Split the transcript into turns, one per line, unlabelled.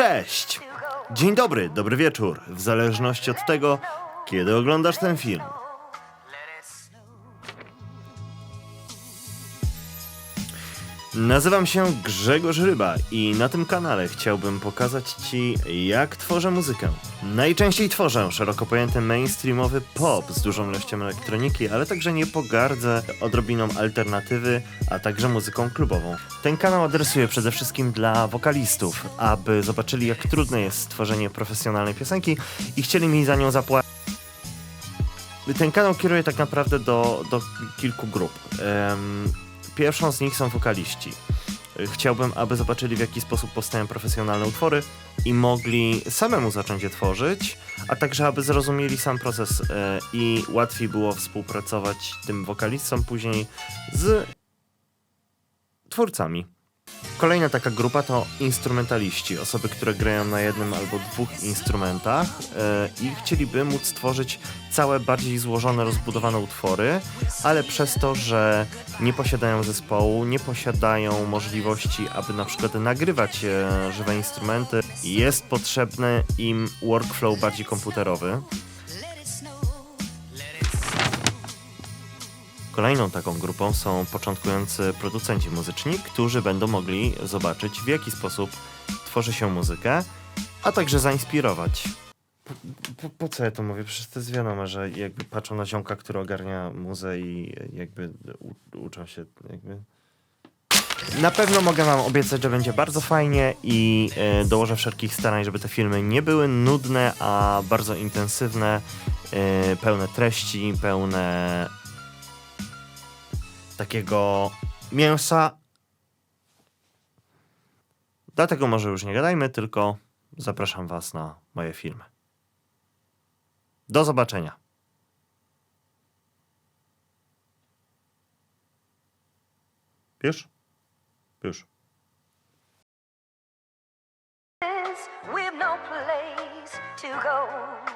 Cześć! Dzień dobry, dobry wieczór, w zależności od tego, kiedy oglądasz ten film. Nazywam się Grzegorz Ryba i na tym kanale chciałbym pokazać Ci, jak tworzę muzykę. Najczęściej tworzę szeroko pojęty mainstreamowy pop z dużą ilością elektroniki, ale także nie pogardzę odrobiną alternatywy, a także muzyką klubową. Ten kanał adresuję przede wszystkim dla wokalistów, aby zobaczyli, jak trudne jest stworzenie profesjonalnej piosenki i chcieli mi za nią zapłacić. Ten kanał kieruje tak naprawdę do, do kilku grup. Em, Pierwszą z nich są wokaliści. Chciałbym, aby zobaczyli, w jaki sposób powstają profesjonalne utwory i mogli samemu zacząć je tworzyć, a także, aby zrozumieli sam proces e, i łatwiej było współpracować tym wokalistom później z twórcami. Kolejna taka grupa to instrumentaliści, osoby, które grają na jednym albo dwóch instrumentach e, i chcieliby móc tworzyć całe bardziej złożone, rozbudowane utwory, ale przez to, że nie posiadają zespołu, nie posiadają możliwości, aby na przykład nagrywać e, żywe instrumenty, jest potrzebny im workflow bardziej komputerowy. Kolejną taką grupą są początkujący producenci muzyczni, którzy będą mogli zobaczyć, w jaki sposób tworzy się muzykę, a także zainspirować. Po, po, po co ja to mówię? Przecież to jest wiadome, że jakby patrzą na ziomka, który ogarnia muzę i jakby u, uczą się jakby... Na pewno mogę wam obiecać, że będzie bardzo fajnie i e, dołożę wszelkich starań, żeby te filmy nie były nudne, a bardzo intensywne, e, pełne treści, pełne takiego mięsa. Dlatego może już nie gadajmy, tylko zapraszam Was na moje filmy. Do zobaczenia. Już? Już.
We've no place to go.